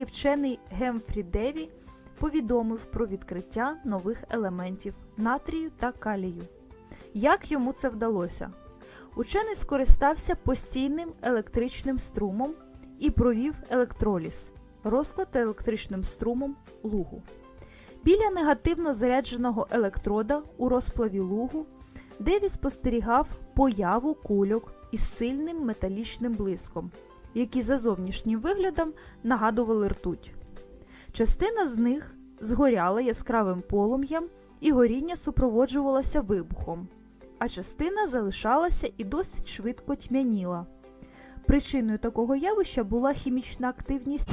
Вчений Гемфрі Деві повідомив про відкриття нових елементів натрію та калію. Як йому це вдалося? Учений скористався постійним електричним струмом і провів електроліз, розклад електричним струмом лугу. Біля негативно зарядженого електрода у розплаві лугу Деві спостерігав появу кульок із сильним металічним блиском, які за зовнішнім виглядом нагадували ртуть. Частина з них згоряла яскравим полум'ям і горіння супроводжувалося вибухом, а частина залишалася і досить швидко тьмяніла. Причиною такого явища була хімічна активність.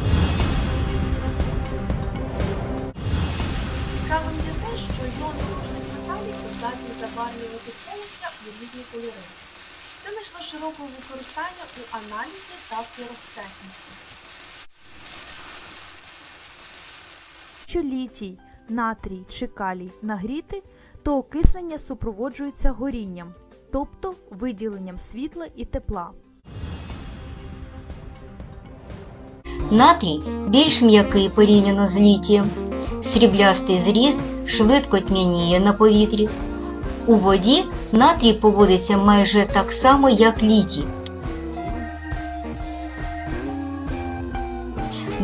Цікавим є те, що йони різних металів здатні забарвлювати полум'я у різні кольори. Це знайшло широке використання у аналізі та піротехніці. Якщо літій, натрій чи калій нагріти, то окиснення супроводжується горінням, тобто виділенням світла і тепла. Натрій більш м'який порівняно з літієм. Сріблястий зріз швидко тьмяніє на повітрі. У воді натрій поводиться майже так само, як літій.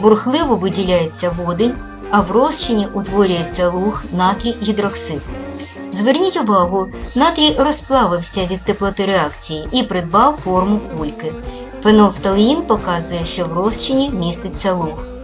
Бурхливо виділяється водень, а в розчині утворюється луг натрій гідроксид. Зверніть увагу, натрій розплавився від теплоти реакції і придбав форму кульки. Фенолфталеїн показує, що в розчині міститься луг.